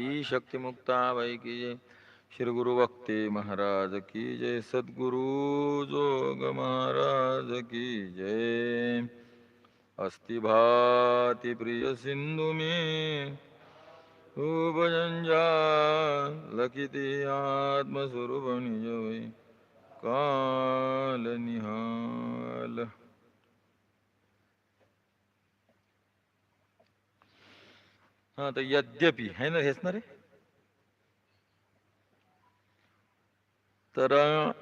ही शक्तिमुक्ताबाई बाई की जय. श्री गुरु भक्ती महाराज की जय. सद्गुरु जोग महाराज की जय. अस्ति भाति प्रिय सिंधु में. भजंजा लखिते आत्मस्वरूप निज काल निहाल. हा तर यद्यपि है ना हेच ना रे तर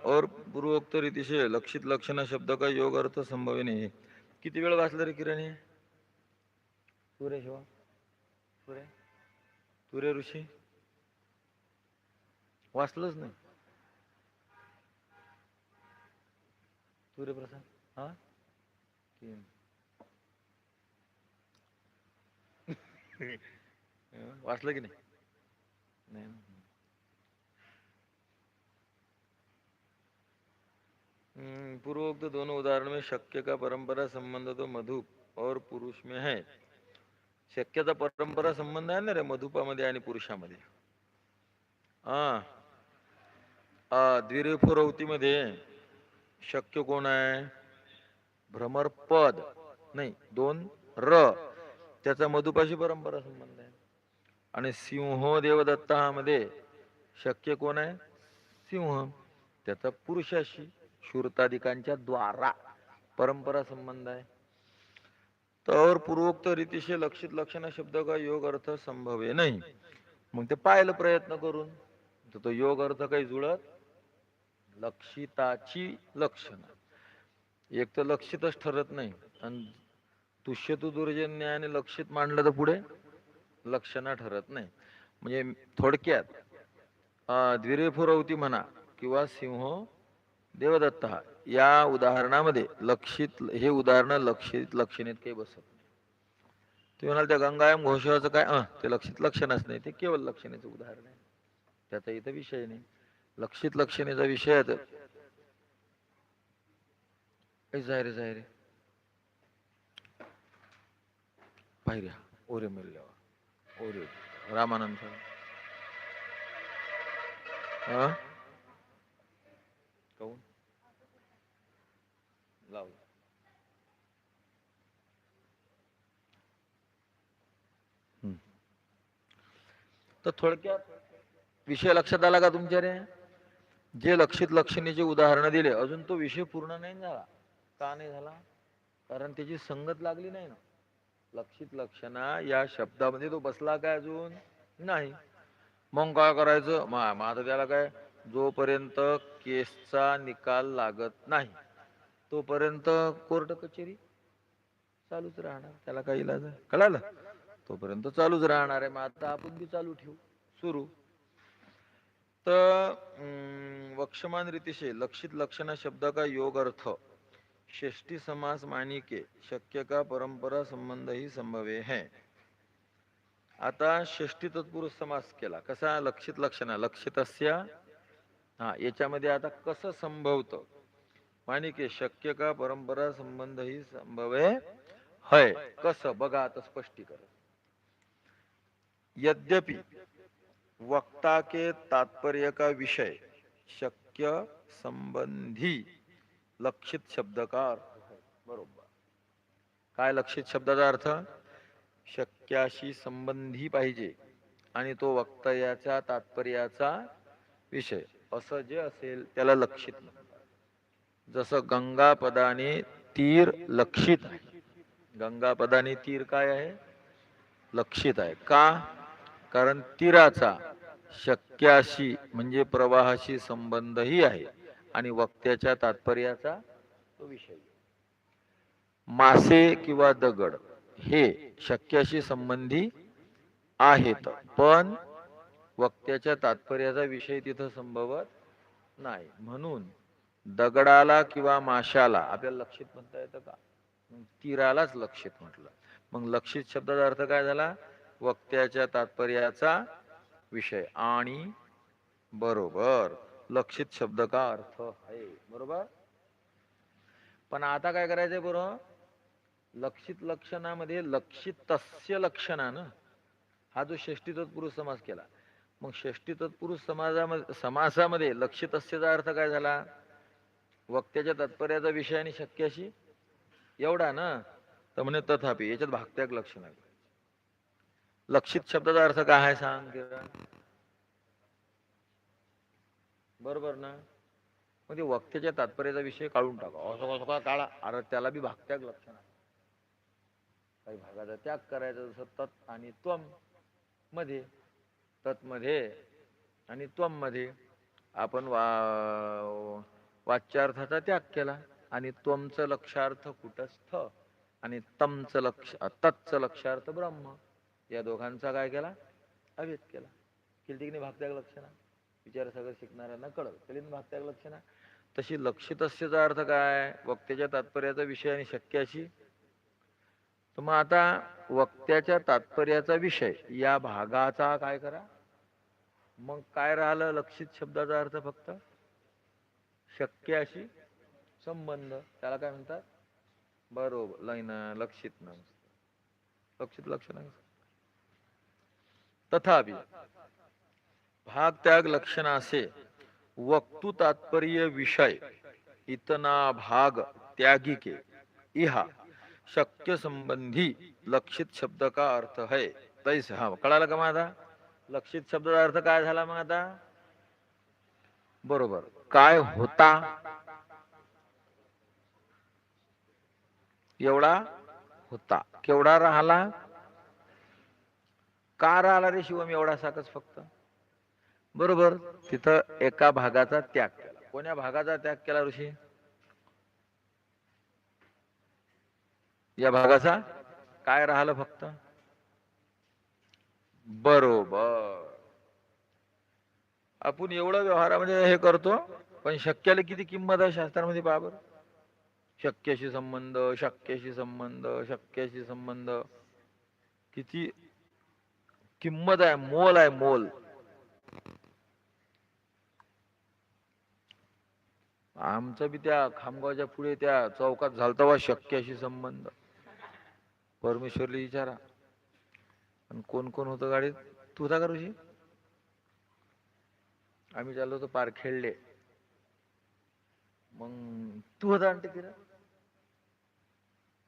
और पूर्वोक्त रीती से लक्षित लक्षण शब्द का योग अर्थ संभव नाही किती वेळ वाचलं रे किरण? हे तुरे शिवा। तुरे तुरे ऋषी? वाचलंच नाही. तुरे प्रसाद। हा? तीन वाचलं की नाही? पूर्वोक्त दोनों उदाहरण में शक्य का परंपरा संबंध तो मधुप और पुरुष में है. शक्यता परंपरा संबंध आहे ना रे मधुपामध्ये आणि पुरुषामध्ये? हा. द्विरेफुरवतीमध्ये शक्य कोण आहे? भ्रमरपद. नाही दोन र. त्याचा मधुपाशी परंपरा संबंध आहे. आणि सिंह देवदत्तामध्ये शक्य कोण आहे? सिंह. त्याचा पुरुषाशी शूरताधिकांच्या द्वारा परंपरा संबंध आहे. तर पूर्वोक्त रीतीशी लक्षित लक्षण शब्द का योग अर्थ संभव आहे नाही. मग ते पाहायला प्रयत्न करून. तर तो योग अर्थ काही जुळत? लक्षिताची लक्षण. एक तर लक्षितच ठरत नाही. आणि तुष्यतु दुर्जन्य आणि लक्षित मांडलं तर पुढे? लक्षणा ठरत नाही. म्हणजे थोडक्यात द्विरेफुरवती म्हणा किंवा सिंह देवदत्त हा या उदाहरणामध्ये लक्षित हे उदाहरण लक्षित लक्षणेत काही बसत नाही. ते म्हणाल त्या गंगायम घोषवाचं काय? अं, ते लक्षित लक्षणच नाही ते केवळ लक्षणीचं उदाहरण आहे. त्याचा इथं विषय नाही. लक्षित लक्षणेचा विषय आहे जाहीर ए, जाय रे रे ओरे मिळल्या ओरे रामानंद हा लाव हम्म. तर थोडक्यात विषय लक्षात आला का तुमच्या रे जे लक्षित लक्षणीचे उदाहरण दिले अजून तो विषय पूर्ण नाही झाला. का नाही झाला? कारण त्याची संगत लागली नाही ना. लक्षित लक्षणा या शब्दामध्ये तो बसला काय अजून? नाही. मग काय करायचं? मग आता त्याला काय? जोपर्यंत केसचा निकाल लागत नाही तोपर्यंत कोर्ट कचेरी चालूच राहणार. त्याला काही इलाज आहे? कळालं? तोपर्यंत चालूच राहणार आहे. मग आता आपण बी चालू ठेवू. सुरू. तर वक्षमान रीतीशे लक्षित लक्षणा शब्द का योग अर्थ? षष्टी समास मानिके शक्य का परंपरा संबंध ही संभवे है। आता षष्टी तत्पुरुष समास केला कसा लक्षित लक्षणा लक्षितस्य? हा याच्यामध्ये आता कसं संभवत? मानिके शक्य का परंपरा संबंध ही संभवे है। कसं? बघा आता स्पष्टीकरण. यद्यपि वक्ता के तात्पर्य का विषय शक्य संबंधी लक्षित शब्द का अर्थ बरोबर. काय लक्षित शब्दाचा अर्थ? शक्याशी संबंधी पाहिजे आणि तो वक्तव्याच्या तात्पर्याचा विषय. असं जे असेल त्याला लक्षित जसं गंगा पदाने तीर लक्षित आहे. गंगा पदाने तीर काय आहे? लक्षित आहे. का? कारण तीराचा शक्याशी म्हणजे प्रवाहाशी संबंधही आहे. आणि वक्त्याच्या तात्पर्याचा तो विषय. मासे किंवा दगड हे शक्याशी संबंधी आहेत पण वक्त्याच्या तात्पर्याचा विषय तिथं संभवत नाही. म्हणून दगडाला किंवा माशाला आपल्याला लक्षित म्हणता येतं का? तीरालाच लक्षित म्हटलं. मग लक्षित शब्दाचा अर्थ काय झाला? वक्त्याच्या तात्पर्याचा विषय. आणि बरोबर. लक्षित शब्द का अर्थ आहे बरोबर? पण आता काय करायचंय बरोबर लक्षित लक्षणामध्ये लक्षित तस्य लक्षणानं हा जो षष्टी तत्पुरुष समास केला. मग षष्टी तत्पुरुष समाजामध्ये समासामध्ये लक्षित अर्थ काय झाला? वक्त्याच्या तात्पर्याचा विषय आणि शक्य अशी? एवढा ना? तर म्हणे तथापि याच्यात भागत्याक लक्षण आहे लक्षित शब्दाचा अर्थ काय आहे सांग किरण? बरोबर ना? मग ते वक्त्याच्या तात्पर्याचा विषय काढून टाका. असं कसं का काढा. अरे त्याला बी भागत्याग लक्षण. काही भागाचा त्याग करायचा जसं तत् आणि त्वममध्ये तत् मध्ये आणि त्वममध्ये आपण वा वाच्यार्थाचा त्याग केला आणि त्वमचं लक्षार्थ कुटस्थ आणि तमचं लक्ष तत्चं लक्षार्थ ब्रह्म या दोघांचा काय केला? अभेद केला. किल्तिकने भागत्याग लक्षणा. विचार सगळं शिकणाऱ्यांना कळलं. केली ना लक्ष लक्षणा तशी लक्षितस्यचा अर्थ काय? वक्त्याच्या तात्पर्याचा विषय आणि शक्य अशी तर मग आता वक्त्याच्या तात्पर्याचा विषय. या भागाचा काय करा? मग काय राहिलं? लक्षित शब्दाचा अर्थ फक्त? शक्य अशी संबंध. त्याला काय म्हणतात? बरोबर. लैन लक्षित न लक्षित लक्षण तथापि भाग त्याग लक्षण असे. वक्तु तात्पर्य विषय. इतना भाग त्यागिके इहा. शक्य संबंधी लक्षित शब्द का अर्थ है? तैस हा कळालं का माझा? लक्षित शब्दाचा अर्थ काय झाला मग आता? बरोबर. काय होता? एवढा होता. केवढा राहिला? का राहिला रे शिवम एवढा साकच फक्त? बरोबर. तिथं एका भागाचा त्याग केला. कोण्या भागाचा त्याग केला ऋषी? या भागाचा? काय राहिलं फक्त? बरोबर. आपण एवढं व्यवहारामध्ये हे करतो पण शक्याला किती किंमत आहे शास्त्रामध्ये बाबर? शक्याशी संबंध शक्याशी संबंध शक्याशी संबंध. किती किंमत आहे मोल आहे मोल. आमचा बी त्या खामगावच्या पुढे त्या चौकात झालता वा शक्याशी संबंध. परमेश्वरला विचारा आणि कोण कोण होतं गाडीत? तू होता का ऋषी? आम्ही चाललो होतो पार खेळले. मग तू होता आणते किरा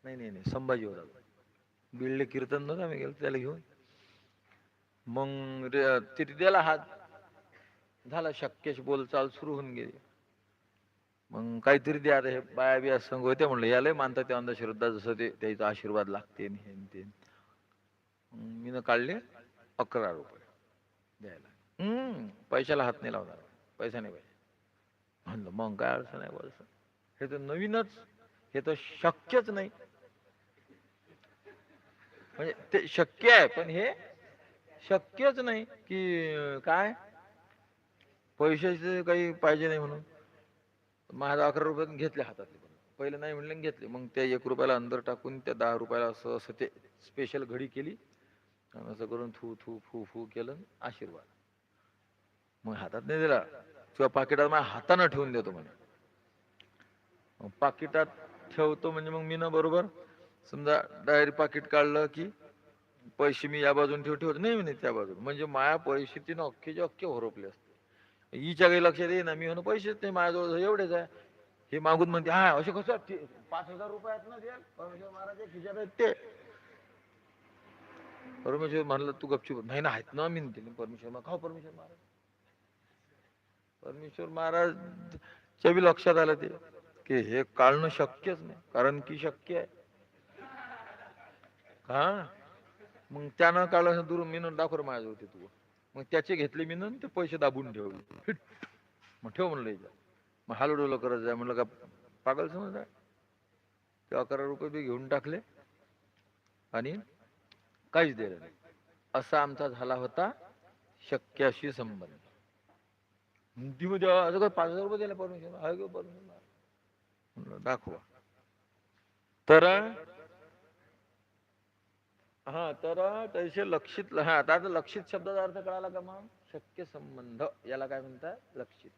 नाही नाही नाही संभाजी होता बिल्ले कीर्तन नव्हतं आम्ही गेलो त्याला घेऊन. मग रे- तिथे दिला हात. झाला शक्यश बोलचाल सुरू होऊन गेली. मग काहीतरी द्या आता हे बाया बिया संघ होते म्हणलं याला मानतात ते अंधश्रद्धा जसं ते त्याचा आशीर्वाद लागते हे ते. मीनं काढले अकरा रुपये द्यायला. हम्म पैशाला हात नाही लावणार. पैसा नाही पाहिजे. म्हणलं मग काय अडचण आहे बस हे तर नवीनच हे तर शक्यच नाही. म्हणजे ते शक्य आहे पण हे शक्यच नाही की काय? पैशाचे काही पाहिजे नाही म्हणून. माझ्या अकरा रुपयात घेतले हातातले पण. पहिले नाही म्हणले घेतले. मग त्या एक रुपयाला अंदर टाकून त्या दहा रुपयाला असं असं ते स्पेशल घडी केली. आणि असं करून थू थू फू फू केलं आणि आशीर्वाद. मग हातात नाही दिला. किंवा पाकिटात माझ्या हातानं ठेवून देतो म्हणे. पाकिटात ठेवतो म्हणजे मग मी ना बरोबर समजा डायरी पाकिट काढलं की पैसे मी या बाजून ठेव ठेवतो नाही म्हणे त्या बाजून. म्हणजे माया परिस्थितीनं तिनं अख्खेचे अख्खे होरपले असते हिच्या काही लक्षात येईना मी म्हणून पैसेच नाही माझ्याजवळ एवढेच आहे. हे मागून म्हणते हा असे कसं पाच हजार रुपयात ना द्याल परमेश्वर महाराज खिशात आहेत ते परमेश्वर म्हणलं तू गपचूप नाही ना आहेत ना मी दिले. परमेश्वर खाऊ परमेश्वर महाराज. परमेश्वर महाराज बी लक्षात आलं ते की हे काढणं शक्यच नाही कारण की शक्य आहे. हा? मग त्यानं काढलं दुरून मी दाखव माझ्या होते तू. मग त्याचे घेतले मी ते पैसे दाबून ठेवले. मग ठेव म्हणलं याच्या मग हालडोलं करत जाय म्हणलं का पागल समज ते अकरा रुपये बी घेऊन टाकले. आणि काहीच दिलं नाही. असा आमचा झाला होता शक्याशी संबंध. हिंदीमध्ये म्हणजे असं काय पाच हजार रुपये दिले परमिशन आहे परमिशन म्हणलं दाखवा. तर हा तर तसे लक्षित हा आता लक्षित शब्दाचा अर्थ कळाला का मग? शक्य संबंध याला काय म्हणतात? लक्षित.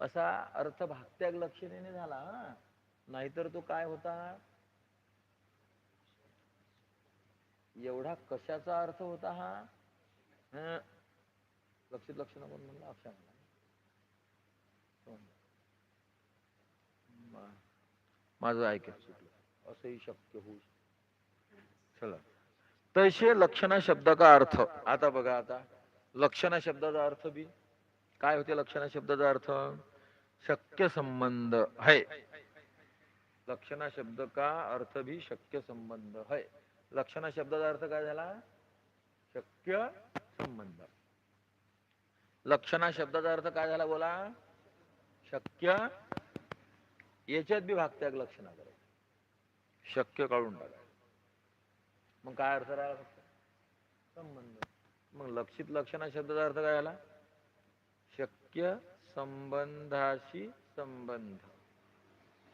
असा अर्थ भागत्याग लक्षणेने झाला हा. नाहीतर तो काय होता? एवढा कशाचा अर्थ होता हा? हं. लक्षित लक्षण कोण म्हणलं? अक्षय म्हणला. माझं ऐकत असंही शक्य होऊ शकतं. चला. तसे लक्षणा शब्द का अर्थ. आता बघा आता. लक्षणा शब्दाचा अर्थ बी. काय होते लक्षणा शब्दाचा अर्थ? शक्य संबंध है. लक्षणा शब्द का अर्थ भी शक्य संबंध है. लक्षणा शब्दाचा अर्थ काय झाला? शक्य संबंध. लक्षणा शब्दाचा अर्थ काय झाला बोला? शक्य. याच्यात बी भागत्याग लक्षणा. करायचं शक्य काढून टाका. मग काय अर्थ राहिला फक्त? संबंध. मग लक्षित लक्षणा शब्दाचा अर्थ काय आला? शक्य संबंधाशी संबंध.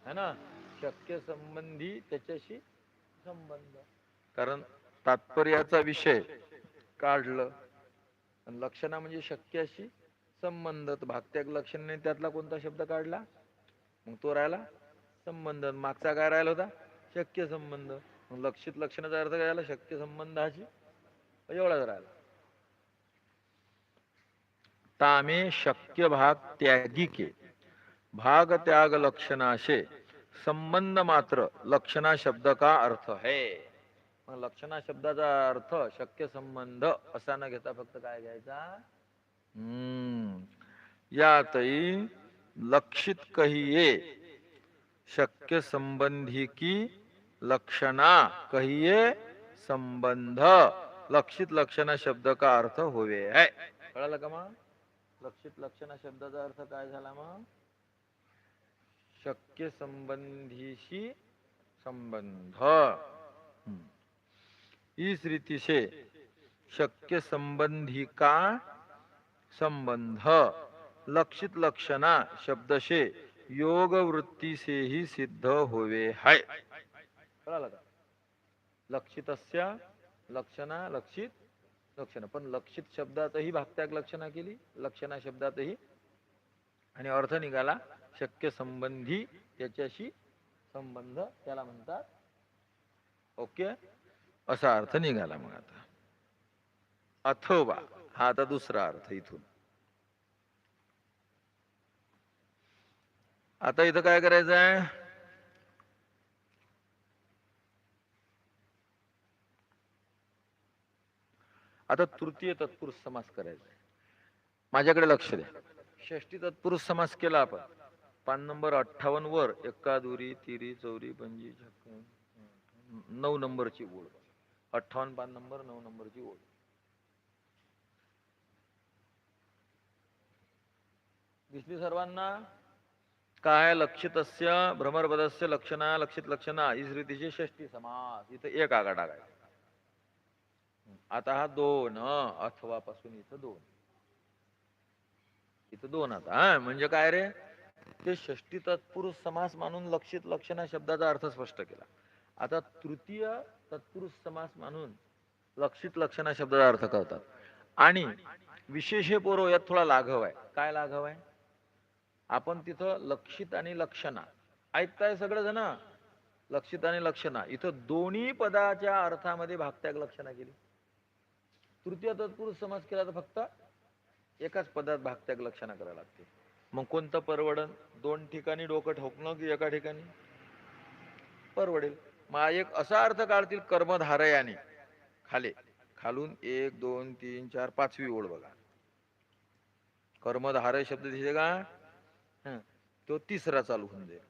है ना? शक्य संबंधी त्याच्याशी संबंध. कारण तात्पर्याचा विषय काढलं. आणि लक्षणा म्हणजे शक्याशी संबंध तर भागत्याग लक्षणाने त्यातला कोणता शब्द काढला? मग तो राहिला संबंध. मागचा काय राहिला होता? शक्य संबंध. लक्षित लक्षणाचा अर्थ काय झाला शक्य संबंधाशी एवढाच राहिला. तामे शक्य भाग त्यागिके भाग त्याग लक्षणाशे. संबंध मात्र लक्षणा शब्द का अर्थ है? लक्षणा शब्दाचा अर्थ शक्य संबंध असा न घेता फक्त काय घ्यायचा? हम्म. यातही लक्षित कहिये शक्य संबंधी की लक्षणा कहिये संबंध. लक्षित लक्षणा शब्द का अर्थ होवे? है कळालं का मग? लक्षित लक्षणा शब्दाचा अर्थ काय झाला मग? शक्य संबंधीशी संबंध. हम्म. इस रीति से शक्य संबंधी का संबंध? लक्षित लक्षणा शब्द से योग वृत्ति से ही सिद्ध होवे. है कळालं का लक्षितस्य लक्षणा लक्षित लक्षण. पण लक्षित शब्दातही भागत्याग लक्षणा केली लक्षणा शब्दातही. आणि अर्थ निघाला शक्य संबंधी त्याच्याशी संबंध त्याला म्हणतात. ओके? असा अर्थ निघाला मग आता. अथवा हा आता दुसरा अर्थ इथून. आता इथं काय करायचं आहे आता तृतीय तत्पुरुष समास करायचा माझ्याकडे लक्ष द्या. षष्टी तत्पुरुष समास केला आपण. पान नंबर अठ्ठावन्न वर एका दुरी तिरी चौरी पंजी छक्क नऊ नंबरची ओळ. अठ्ठावन्न पान नंबर नऊ नंबरची ओळ. दिसली सर्वांना? काय लक्षितस्य भ्रमरपदस्य लक्षणा लक्षित लक्षणा इस रीतीची षष्टी समास. इथं एक आगा टाकायचा आता हा दोन अथवा पासून इथं दोन. इथं दोन आता म्हणजे काय रे? ते षष्टी तत्पुरुष समास मानून लक्षित लक्षणा शब्दाचा अर्थ स्पष्ट केला. आता तृतीय तत्पुरुष समास मानून लक्षित लक्षणा शब्दाचा अर्थ करतात आणि विशेष पोरो यात थोडा लाघव आहे. काय लाघव आहे? आपण तिथं लक्षित आणि लक्षणा. ऐकताय सगळं जण लक्षित आणि लक्षणा. इथं दोन्ही पदाच्या अर्थामध्ये भागत्याग लक्षणा केली. तृतीय तत्पुरुष समास केला तर फक्त एकाच पदात भागत्याग लक्षणा करायला लागते मग कोणतं परवडन? दोन ठिकाणी डोकं ठोकणं की एका ठिकाणी? परवडेल. मग एक असा अर्थ काढतील कर्मधारयाने. खाले. खालून एक दोन तीन चार पाचवी ओळ बघा. कर्मधारय शब्द दिसे का? तो तिसरा चालू होऊन जाईल.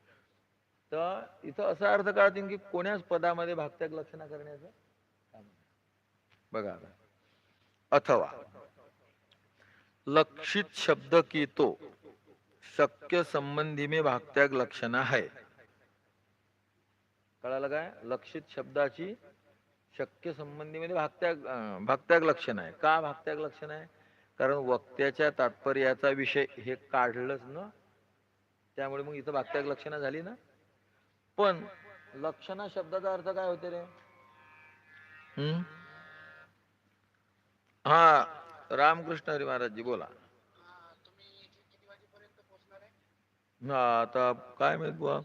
तर इथं असा अर्थ काढतील की कोण्याच पदामध्ये भागत्याग लक्षणा करण्याचं बघा आता. अथवा लक्षित शब्द की तो शक्य संबंधी में भागत्याग लक्षण है कळालं काय? लक्षित शब्दाची शक्य संबंधी मध्ये भागत्याग भागत्याग लक्षण आहे. का भागत्याग लक्षण आहे? कारण वक्त्याच्या तात्पर्याचा विषय हे काढलंच ना. त्यामुळे मग इथं भागत्याग लक्षणं झाली ना. पण लक्षणा शब्दाचा अर्थ काय होते रे? हम्म? हा रामकृष्ण हरी महाराजजी बोला. हा आता काय माहीत बुवा?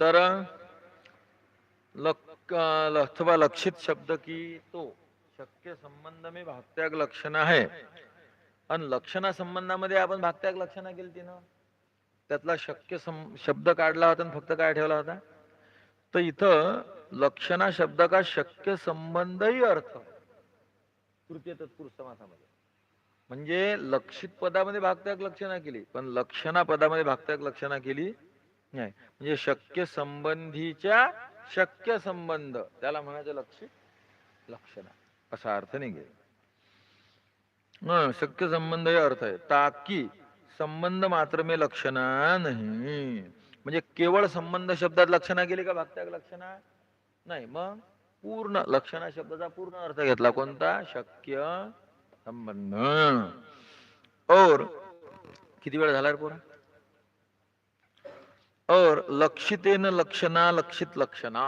तर लक ल- अथवा लक्षित शब्द की तो शक्य संबंध में भागत्याग लक्षण आहे. आणि लक्षणा संबंधामध्ये आपण भागत्याग लक्षणा केली ना? त्यातला शक्य शब्द काढला होता आणि फक्त काय ठेवला होता? तर इथं लक्षणा शब्द का शक्य संबंधही अर्थ. तृतीय तत्पुरुष समासामध्ये. म्हणजे लक्षित पदामध्ये भागत्याग लक्षणा केली पण लक्षणा पदामध्ये भागत्याग लक्षणा केली नाही म्हणजे शक्य संबंधीच्या शक्य संबंध त्याला म्हणायचं लक्ष लक्षण असा अर्थ निघेल. शक्य संबंध हे अर्थ आहे. ताकी संबंध मात्र मे लक्षणा नाही. म्हणजे केवळ संबंध शब्दात लक्षणा गेली का भागत्याग लक्षणा? नाही मग पूर्ण लक्षणा शब्दाचा पूर्ण अर्थ घेतला कोणता? शक्य संबंध और किती वेळ झाला रे पोरा? और लक्षितेन लक्षणा लक्षित लक्षणा।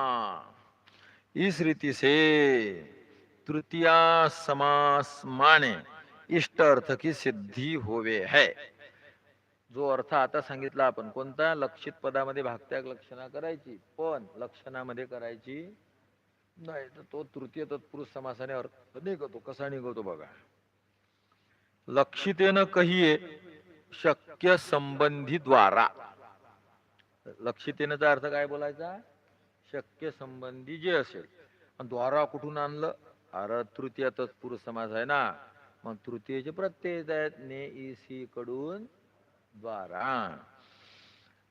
इस रीति से तृतीया समास माने इष्ट अर्थ की सिद्धी होवे है। जो अर्थ आता सांगितला आपण कोणता? लक्षित पदामध्ये भागत्याग लक्षणा करायची पण लक्षणामध्ये करायची नाही तर तो तृतीय तत्पुरुष समासाने अर्थ निघतो कसा निघतो बघा. लक्षितेन कहिये शक्य संबंधी द्वारा. लक्षितेनचा अर्थ काय बोलायचा? शक्य संबंधी जे असेल. आणि द्वारा कुठून आणलं? अरे तृतीय तत्पुरुष समास आहे ना. मग तृतीयचे प्रत्यय आहेत. ने ईसी कडून द्वारा.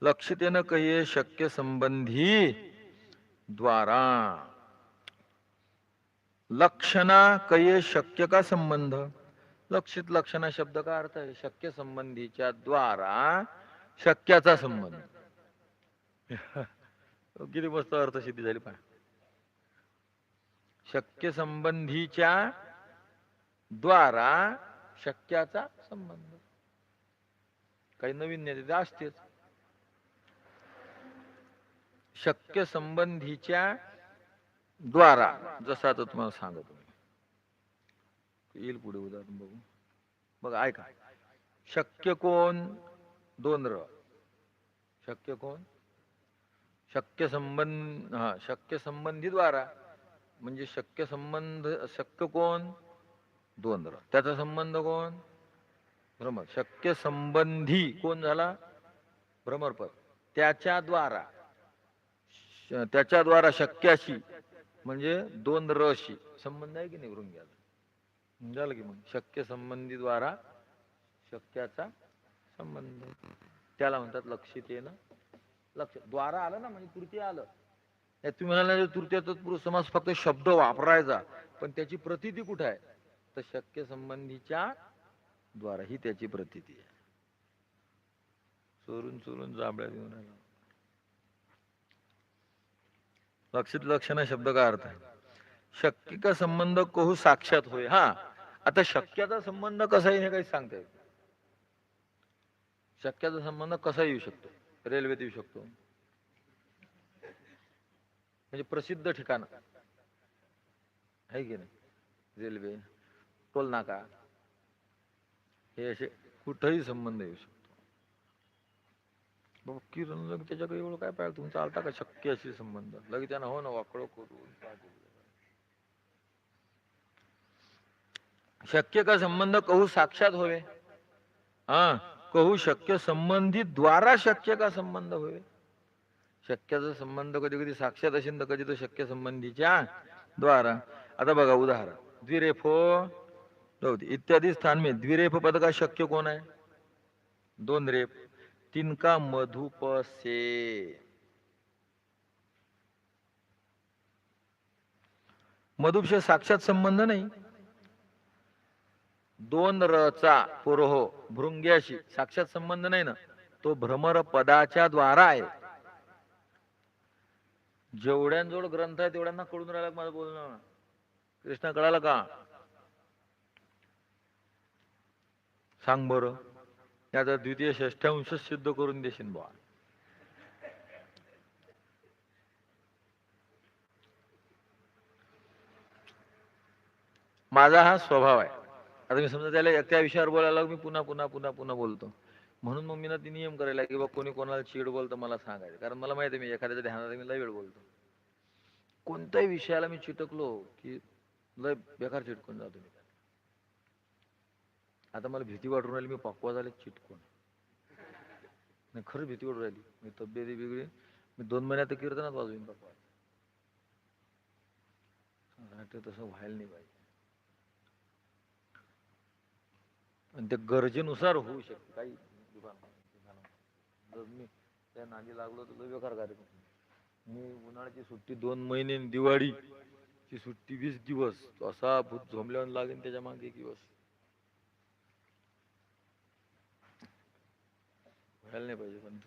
लक्षितेन कहिये? शक्य संबंधी द्वारा. लक्षणा कहिये? शक्य का संबंध? लक्षित लक्षणा शब्द का अर्थ आहे? शक्य संबंधीच्या द्वारा शक्याचा संबंध. किती मस्त अर्थ सिद्धी झाली पहा शक्य संबंधीच्या द्वारा शक्याचा संबंध. काही नवीन नेते असतेच. शक्य संबंधीच्या द्वारा जसं आता तुम्हाला सांगतो येईल पुढे उदाहरण बघू. बघ ऐका. शक्य कोण? दोन र. शक्य कोण? शक्य संबंध हा शक्य संबंधी द्वारा म्हणजे शक्य संबंध शक्य कोण? दोन त्याचा संबंध कोण? भ्रमर. शक्य संबंधी कोण झाला? भ्रमरपद त्याच्याद्वारा त्याच्याद्वारा श- त्याच्या द्वारा शक्याशी म्हणजे दोन रशी संबंध आहे की निवडून घ्याल झालं की मग. शक्य संबंधी द्वारा शक्याचा संबंध. त्याला म्हणतात लक्षित येणं लक्ष. द्वारा आलं ना म्हणजे तृतीय आलं. तुम्ही म्हणाला तृतीय तत्पुरुष समास फक्त शब्द वापरायचा पण त्याची प्रतिती कुठे आहे? तर शक्य संबंधीच्या द्वारा ही त्याची प्रतिती आहे. चोरून चोरून जांभळ्या देऊन राहिला लक्षित लक्षण शब्द का अर्थ आहे? शक्य का संबंध कहू साक्षात होय? हा. आता शक्याचा संबंध कसा येईल हे काही सांगता येत शक्याचा संबंध कसा येऊ शकतो? रेल्वे येऊ शकतो. म्हणजे प्रसिद्ध ठिकाण. आहे की नाही? रेल्वे टोल नाका. हे असे कुठंही संबंध येऊ शकतो. बाबा किरण लग त्याच्याकडे एवढं काय पाहिजे तुमचा आलता का? शक्य अशी संबंध. लगे त्यानं हो ना वाकडं करून करू. शक्य का संबंध? कहू साक्षात होवे. हा. कहू शक्य संबंधी द्वारा शक्य का संबंध होय? शक्याचा संबंध कधी कधी साक्षात असेल तर कधी तो शक्य संबंधीच्या द्वारा. आता बघा उदाहरण. द्विरेफो इत्यादी स्थान में द्विरेफ पद का शक्य कोण आहे? दोन रेफ. तिनका मधुपसे. मधुप से साक्षात संबंध नाही. दोन रचा पुरोहो भृंग्याशी साक्षात संबंध नाही ना. तो भ्रमर पदाच्या द्वारा आहे. जेवढ्यांजवळ ग्रंथ आहे तेवढ्यांना कळून राहिला माझं बोलणं? कृष्णा कळालं का? सांग बरं. याचा द्वितीय षष्ठांश सिद्ध करून देशील बा माझा हा स्वभाव आहे. आता मी समजा त्याला त्या विषयावर बोलायला मी पुन्हा पुन्हा पुन्हा पुन्हा बोलतो. म्हणून मग मी ना ती नियम करायला की बाबा कोणी कोणाला चीड बोलतं मला सांगायचं. कारण मला माहिती आहे मी एखाद्याच्या ध्यानात मी लय वेळ बोलतो. कोणत्याही विषयाला मी चिटकलो की लय बेकार चिटकून जातो मी आता मला भीती वाटून राहिली मी पक्वा झाले चिटकून. नाही खरंच भीती वाटून राहिली. मी तब्येती बिघडी मी दोन महिन्यात कीर्तनात वाजवीन पक्वा तसं व्हायला नाही पाहिजे. आणि ते गरजेनुसार होऊ शकते. काही दुकान जर मी त्या नादी लागलो तर बेकार कार्यक्रम मी उन्हाळ्याची सुट्टी दोन महिने दिवाळी दिवाळीची सुट्टी वीस दिवस. असा भूत झोंबल्यावर लागेल त्याच्यामागे एक दिवस. व्हायला नाही पाहिजे पण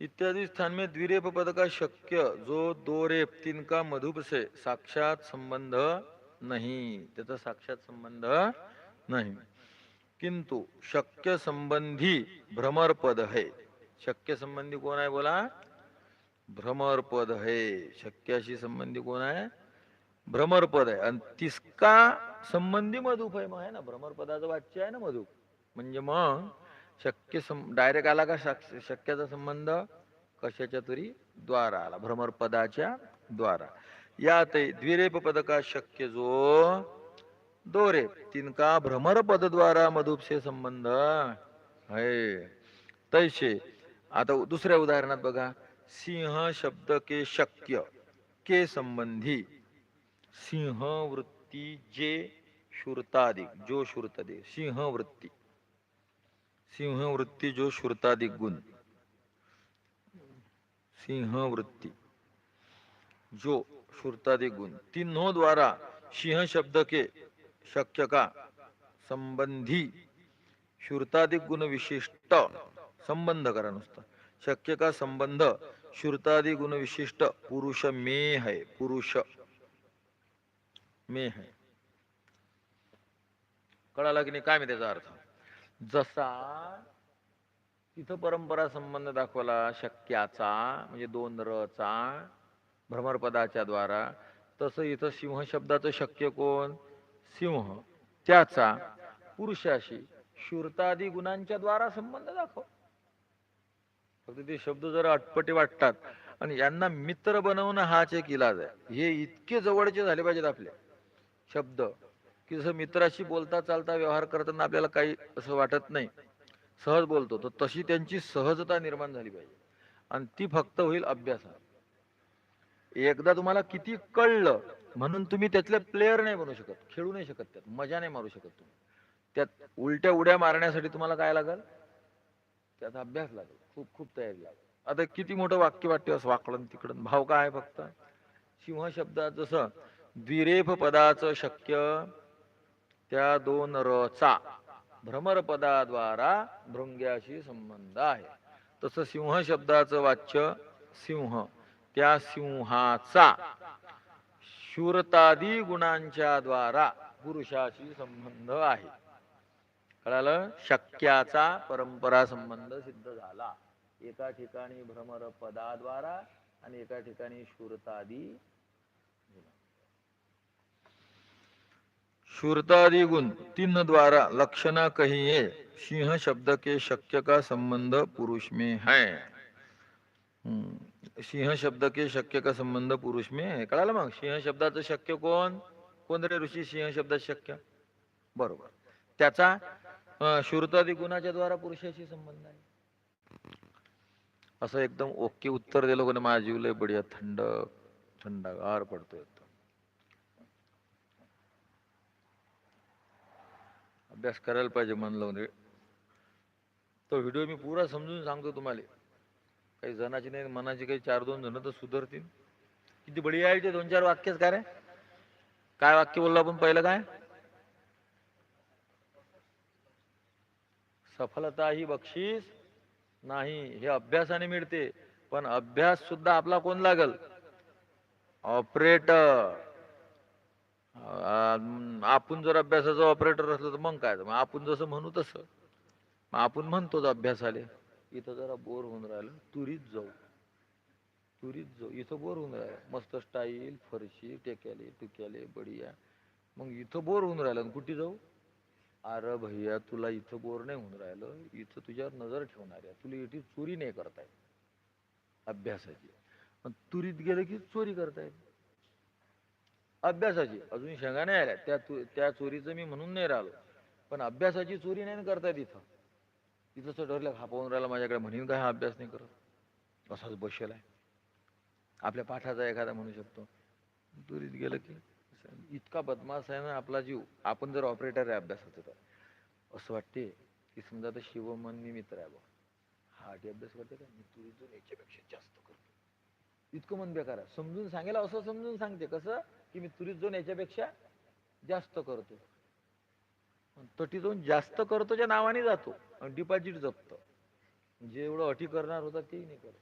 इत्यादी स्थान में द्विरेप पद का शक्य जो दो रेप तीन का मधुप से साक्षात संबंध नाही त्याचा साक्षात संबंध नाही. किंतु शक्य संबंधी भ्रमरपद है शक्य संबंधी कोण आहे बोला? भ्रमरपद है शक्याशी संबंधी कोण आहे? भ्रमरपद आहे. आणि तिसका संबंधी मधुप आहे. मग आहे ना भ्रमरपदाचं वाच्य आहे ना मधुप म्हणजे मग शक्य डायरेक्ट आला का शक- शक्याचा संबंध? कशाच्या तरी द्वारा आला. भ्रमरपदाच्या द्वारा. द्वारा यात द्विरेप पद का शक्य जो दो रेप तिनका भ्रमर पद द्वारा मधुप से संबंध, है। तैसे आता उ- दुसऱ्या उदाहरणात बघा, सिंह शब्द के शक्य, के संबंधी, सिंह वृत्ती जे श्रुतादिक, जो श्रुतदिक, सिंह वृत्ती सिंह वृत्ती जो श्रुतादिक गुण, सिंह वृत्ती, जो श्रुतादिक गुण. तीनों द्वारा सिंह शब्द के शक्य का संबंधी श्रुतादिक गुण विशिष्ट संबंध करा नुसता. शक्य का संबंध श्रुतादि गुण विशिष्ट पुरुष में है पुरुष में है. कळाला की नाही? काय मी त्याचा अर्थ? जसा तिथं परंपरा संबंध दाखवला शक्याचा म्हणजे दोन रचा भ्रमरपदाच्या द्वारा. तसं इथं सिंह शब्दाचं शक्य कोण? सिंह. त्याचा पुरुषाशी शूरतादी गुणांच्या द्वारा संबंध दाखव. फक्त ते शब्द जरा अटपटे वाटतात. आणि यांना मित्र बनवणं हाच एक इलाज आहे. हे इतके जवळचे झाले पाहिजेत आपले शब्द की जसं मित्राशी बोलता चालता व्यवहार करताना आपल्याला काही असं वाटत नाही. सहज बोलतो. तर तशी त्यांची सहजता निर्माण झाली पाहिजे. आणि ती फक्त होईल अभ्यासात. एकदा तुम्हाला किती कळलं म्हणून तुम्ही त्यातले प्लेयर नाही बनू शकत खेळू नाही शकत त्यात मजा नाही मारू शकत तुम्ही. त्यात उलट्या उड्या मारण्यासाठी तुम्हाला काय लागल? त्याचा अभ्यास लागेल खूप खूप तयारी लागेल. आता किती मोठं वाक्य वाटते असं वाकडन तिकडन भाव काय आहे फक्त? सिंह शब्दात जसं द्विरेफ पदाचं शक्य त्या दोन रचा भ्रमर पदाद्वारा भृंग्याशी संबंध आहे. तसं सिंह शब्दाचं वाच्य सिंह. त्या सिंहाचा शूरतादी गुणांच्या द्वारा पुरुषाशी संबंध आहे. कळालं? शक्याचा परंपरा संबंध सिद्ध झाला. एका ठिकाणी भ्रमर पदाद्वारा आणि एका ठिकाणी शूरतादी शूरतादि गुण तीन द्वारा. लक्षणा कही सिंह शब्द के शक्य का संबंध पुरुष में है. हम्म, सिंह शब्द के शक्य का संबंध पुरुष में आहे कळालं मग सिंह शब्दाचं शक्य कोण? कोण रे ऋषी सिंह शब्दात शक्य? बरोबर. त्याचा अं, शूरतादी गुणाच्या द्वारा पुरुषाशी संबंध आहे. असं एकदम ओके उत्तर दिलं कोणी माझ्या जीव लय बढिया थंड थंडगार पडतो एकदम अभ्यास करायला पाहिजे मन लावून तो व्हिडिओ मी पुरा समजून सांगतो तुम्हाला. काही जणाची नाही मनाची काही चार दोन जण तर सुधारतील. किती बढिया आहे ते दोन चार वाक्यच काय रे? काय वाक्य बोललो आपण पहिलं काय? सफलता ही बक्षीस नाही हे अभ्यासाने मिळते पण अभ्यास सुद्धा आपला कोण लागल? ऑपरेटर आपण जर अभ्यासाचा ऑपरेटर असलो तर मग काय? मग आपण जसं म्हणू तसं. मग आपण म्हणतोच अभ्यासाले. इथं जरा बोर होऊन राहिलं तुरीत जाऊ. तुरीत जाऊ. इथं बोर होऊन राहिलं. मस्त स्टाईल फरशी टेक्याले टुक्याले बढिया. मग इथं बोर होऊन राहिलं. कुठे जाऊ? अरे भैया तुला इथं बोर नाही होऊन राहिलं. इथं तुझ्यावर नजर ठेवणार आहे. तुला इथे चोरी नाही करता येत अभ्यासाची. पण तुरीत गेलं की चोरी करता येत अभ्यासाची. अजून शेंगा नाही आल्या. त्या तु- त्या चोरीचं मी म्हणून नाही राहिलो. पण अभ्यासाची चोरी नाही ना करता येत इथं. तिथं ठरलं हा पाहून राहिला माझ्याकडे म्हणून काय हा अभ्यास नाही करत. असाच बसेल आहे. आपल्या पाठाचा एखादा म्हणू शकतो. दुरीत गेलं की इतका बदमाश आहे ना आपला जीव. आपण जर ऑपरेटर आहे अभ्यासाचं तर. असं वाटते की समजा आता शिवमन मित्र आहे बा. हा आधी अभ्यास करते का? मी तुरीत जो याच्यापेक्षा जास्त करतो. इतकं मन बेकार आहे. समजून सांगेल असं समजून सांगते. कसं? की मी तुरीत जाऊन याच्यापेक्षा जास्त करतो. तटी जाऊन जास्त करतोच्या नावाने जातो. आणि डिपॉझिट जपतो. जे एवढं अटी करणार होता तेही नाही करत.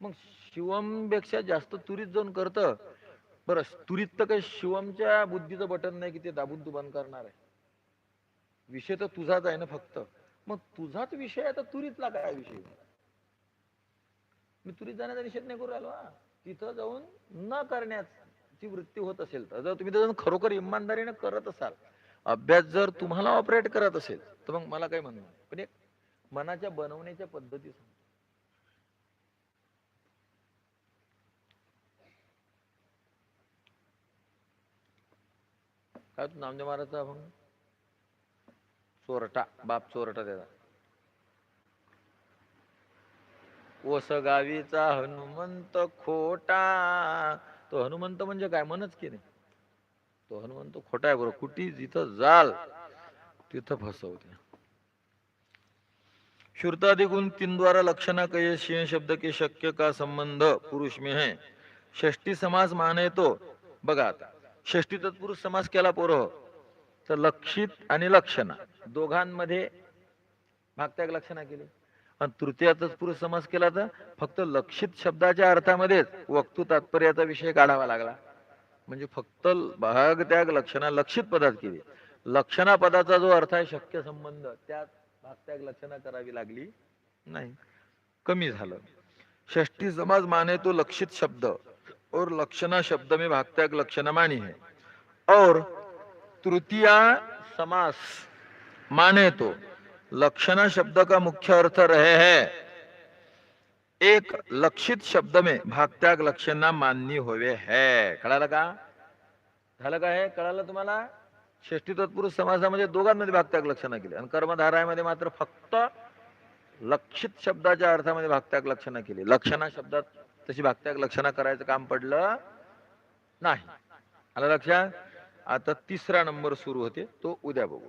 मग शिवमपेक्षा जास्त तुरीत जाऊन करतं बरं तुरीत तर काही शिवमच्या बुद्धीचं बटन नाही की ते दाबून तू बंद करणार आहे. विषय तर तुझाच आहे ना फक्त. मग तुझाच विषय आहे तर तुरीतला काय विषय? मी तुरीत जाण्याचा निषेध नाही करू राहिलो तिथं जाऊन न करण्याची वृत्ती होत असेल तर. जर तुम्ही जाऊन खरोखर इमानदारीने करत असाल अभ्यास जर तुम्हाला ऑपरेट करत असेल तर मग मला काय म्हणणं नाही. पण एक मनाच्या बनवण्याच्या पद्धती सांग काय तू नामदेव महाराजचा अभंग चोरटा बाप चोरटा त्याचा. ओस गावीचा हनुमंत खोटा. तो हनुमंत म्हणजे काय? म्हणच की नाही? तो हनुमंत खोटा आहे बरोबर कुठे? जिथं जाल तिथं फसवते. श्रुतादि गुण तीन द्वारा लक्षणा कये शिव शब्द के शक्य का संबंध? पुरुष में है. षष्टी समास माने तो बघा आता. षष्टी तत्पुरुष समास केला पोरं. तर लक्षित आणि लक्षणा. दोघांमध्ये भागत्याग लक्षणा केली. आणि तृतीय तत्पुरुष समास केला तर फक्त लक्षित शब्दाच्या अर्थामध्येच वक्तू तात्पर्याचा विषय काढावा लागला. म्हणजे फक्त भाग त्याग लक्षणा लक्षित पदात केली. लक्षणा पदाचा जो अर्थ आहे शक्य संबंध त्यात भागत्याग लक्षणा करावी लागली नाही. कमी झालं. षष्टी समाज माने तो लक्षित शब्द. और लक्षणा शब्द में भागत्याग लक्षणा मानी है. और तृतीया समास माने तो लक्षणा शब्द का मुख्य अर्थ रहे है. एक लक्षित शब्द में भागत्याग लक्षणा मान्य होवे है. कळालं का? झालं का हे? कळालं तुम्हाला? षष्टी तत्पुरुष समाजामध्ये दोघांमध्ये भागत्याग लक्षणा केली. आणि कर्मधारामध्ये मात्र फक्त लक्षित शब्दाच्या अर्थामध्ये भागत्याग लक्षणा केली. लक्षणा शब्दात तशी भागत्याग लक्षणा करायचं काम पडलं नाही. आलं लक्षात? आता तिसरा नंबर सुरू होते. तो उद्या बघू.